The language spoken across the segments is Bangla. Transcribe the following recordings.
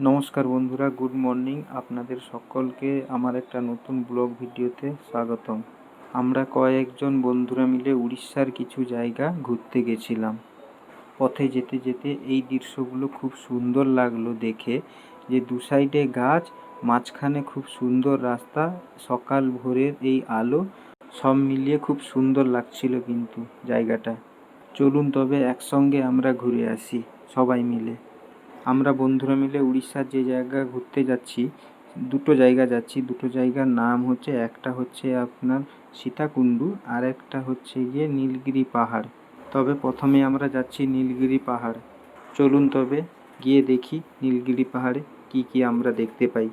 নমস্কার বন্ধুরা, গুড মর্নিং। আপনাদের সকলকে আমার একটা নতুন ব্লগ ভিডিওতে স্বাগতম। আমরা কয়েকজন বন্ধুরা মিলে উড়িষ্যার কিছু জায়গা ঘুরতে গেছিলাম। পথে যেতে যেতে এই দৃশ্যগুলো খুব সুন্দর লাগল দেখে। যে দু সাইডে গাছ, মাঝখানে খুব সুন্দর রাস্তা, সকাল ভোরের এই আলো, সব মিলিয়ে খুব সুন্দর লাগছিল কিন্তু জায়গাটা। চলুন তবে একসঙ্গে আমরা ঘুরে আসি, সবাই মিলে। আমরা বন্ধুরা মিলে উড়িষ্যার যে জায়গা ঘুরতে যাচ্ছি, দুটো জায়গা যাচ্ছি। দুটো জায়গার নাম হচ্ছে, একটা হচ্ছে আপনার সীতাকুণ্ডু আর একটা হচ্ছে গিয়ে নীলগিরি পাহাড়। তবে প্রথমে আমরা যাচ্ছি নীলগিরি পাহাড়। চলুন তবে গিয়ে দেখি নীলগিরি পাহাড়ে কী কী আমরা দেখতে পাই।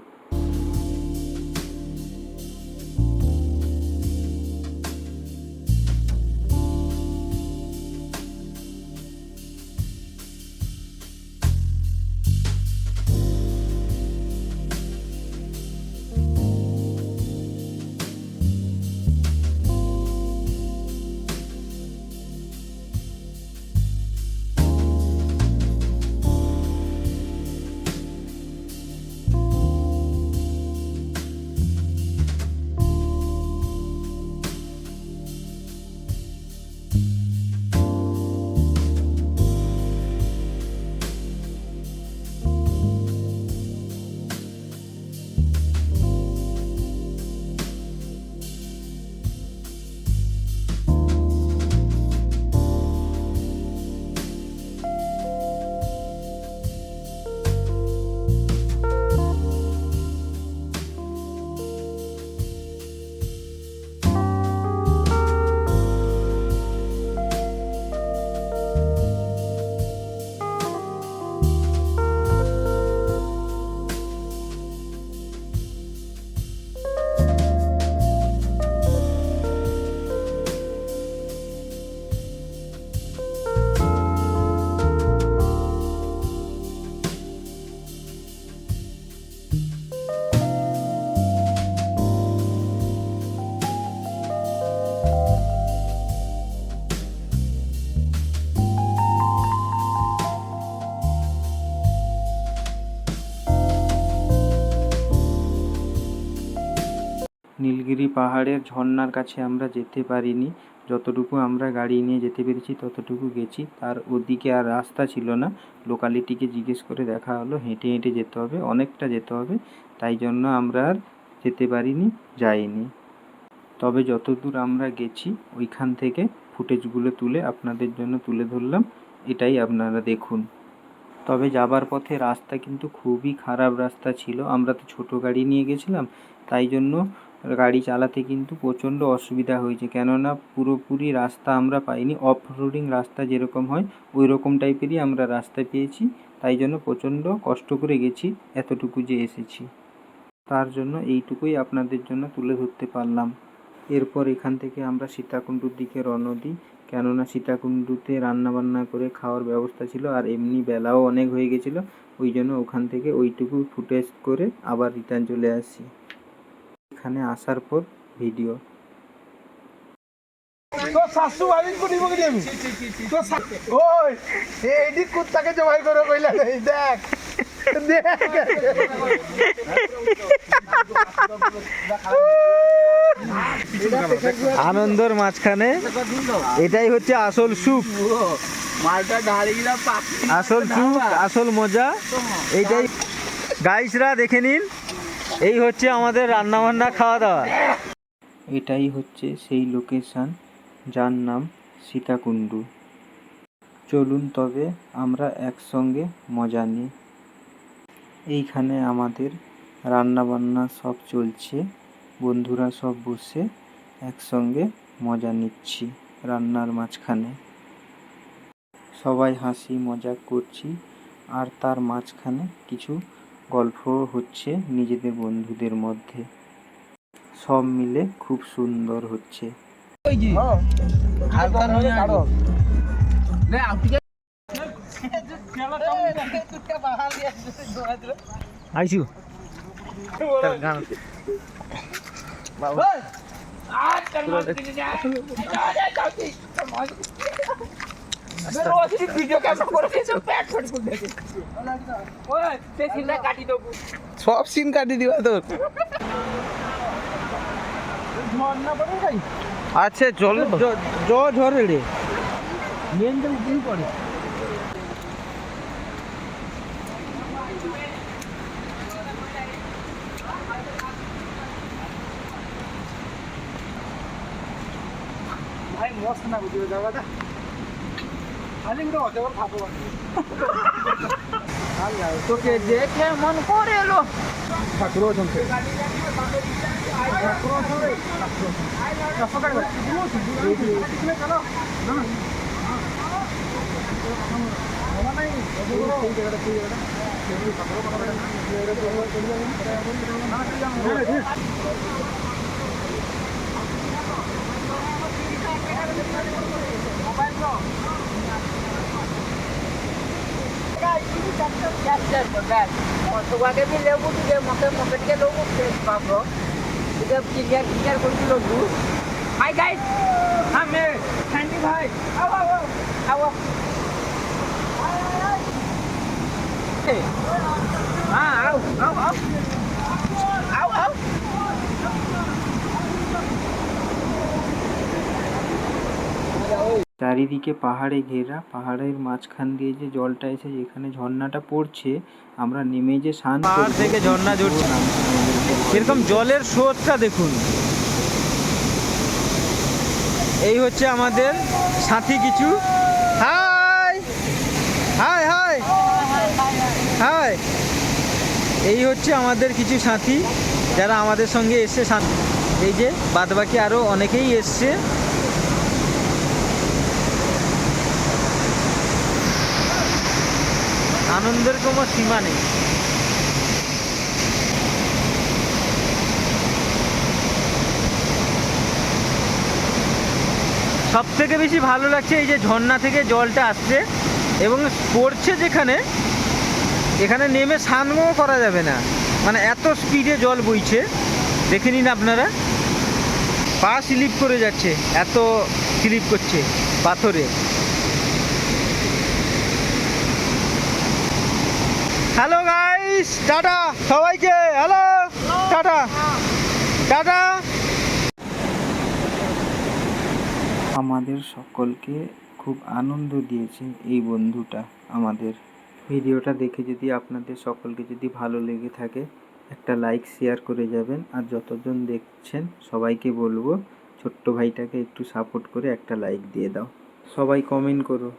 নীলগিরি পাহাড়ের ঝর্ণার কাছে আমরা যেতে পারিনি। যতটুকু আমরা গাড়ি নিয়ে যেতে পেরেছি, ততটুকু গেছি। তার ওদিকে আর রাস্তা ছিল না। লোকালিটিকে জিজ্ঞেস করে দেখা হলো, হেঁটে হেঁটে যেতে হবে, অনেকটা যেতে হবে। তাই জন্য আমরা আর যেতে পারিনি, যাইনি। তবে যতদূর আমরা গেছি, ওইখান থেকে ফুটেজগুলো তুলে আপনাদের জন্য তুলে ধরলাম। এটাই আপনারা দেখুন। তবে যাবার পথে রাস্তা কিন্তু খুবই খারাপ রাস্তা ছিল। আমরা তো ছোটো গাড়ি নিয়ে গেছিলাম। তাই জন্য গাড়ি চালাতে কিন্তু প্রচণ্ড অসুবিধা হয়েছে। কেননা পুরোপুরি রাস্তা আমরা পাইনি অফ রোডিং রাস্তা যেরকম হয় ওই রকম টাইপেরই আমরা রাস্তা পেয়েছি। তাই জন্য প্রচণ্ড কষ্ট করে গেছি, এতটুকু যে এসেছি। তার জন্য এইটুকুই আপনাদের জন্য তুলে ধরতে পারলাম। এরপর এখান থেকে আমরা সীতাকুণ্ডুর দিকে রওনা দিই। কেননা সীতাকুণ্ডুতে রান্নাবান্না করে খাওয়ার ব্যবস্থা ছিল আর এমনি বেলাও অনেক হয়ে গেছিল। ওই জন্য ওখান থেকে ওইটুকু ফুটেজ করে আবার রিটার্ন চলে আসি এখানে আসার পর ভিডিও। তোর শাশু ভাবি বগি আমি তোর ওই এইডি কুত্তাকে জবাই করে কইলা এই দেখ। আনন্দর মাঝখানে এটাই হচ্ছে আসল সুখ। আসল সুখ আসল মজা এইটাই গাইসরা দেখে নিন। এই হচ্ছে আমাদের রান্না বান্না খাওয়া দাওয়া এটাই হচ্ছে সেই লোকেশান যার নাম সীতাকুণ্ডু। চলুন তবে আমরা একসঙ্গে মজা নিই। এইখানে আমাদের রান্না বান্না সব চলছে। বন্ধুরা সব বসে একসঙ্গে মজা নিচ্ছি রান্নার মাঝখানে। সবাই হাসি মজা করছি আর তার মাঝখানে কিছু গল্প হচ্ছে নিজেদের বন্ধুদের মধ্যে সব মিলে খুব সুন্দর হচ্ছে আইসু ভিডিও ক্যামেরা করে দিয়েছে প্যাট ফ্যাট করে ওই সে সিনটা কাটি দেবো। সব সিন কাটি দিবা তোর। আচ্ছা চলো জ ঝরে রে ভাই মস্ত না বুঝিয়ে জায়গাটা আরে কিন্তু অজগর খাব তোকে দেখে মন করে এলো। ঠাকুর জমছে তোমাকে লেবু দিয়ে মকে মকে দিয়ে লেবু পাবো এটা ক্লিয়ার ক্লিয়ার করছি লেবু হাই গাইস আমি স্যান্ডি ভাই আও আও আও হ্যাঁ আও আও আও চারিদিকে পাহাড়ে ঘেরা পাহাড়ের মাঝখান দিয়ে যে জলটা এসে যেখানে ঝর্ণাটা পড়ছে আমরা নেমে যে স্নান পাহাড় থেকে ঝর্ণা ঝরছে। এরকম জলের স্রোতটা দেখুন। এই হচ্ছে আমাদের সাথী কিছু। হাই! Hi hi! হাই! এই হচ্ছে আমাদের কিছু সাথী যারা আমাদের সঙ্গে এসছে সাথ- এই যে বাদবাকি আরও অনেকেই এসছে। আনন্দের কোনো সীমা নেই। সব থেকে বেশি ভালো লাগছে এই যে ঝর্ণা থেকে জলটা আসছে এবং পড়ছে যেখানে, এখানে নেমে স্নানও করা যাবে না। মানে এত স্পিডে জল বইছে। দেখে নিন আপনারা। পা স্লিপ করে যাচ্ছে, এত স্লিপ করছে পাথরে। হ্যালো গাইস টাটা সবাইকে হ্যালো টাটা টাটা আমাদের সকলকে খুব আনন্দ দিয়েছে এই বন্ধুটা আমাদের। ভিডিওটা দেখে যদি আপনাদের সকলকে যদি ভালো লেগে থাকে, একটা লাইক শেয়ার করে যাবেন। আর যতজন দেখছেন, সবাইকে বলব, ছোট্ট ভাইটাকে একটু সাপোর্ট করে একটা লাইক দিয়ে দাও। সবাই কমেন্ট করো।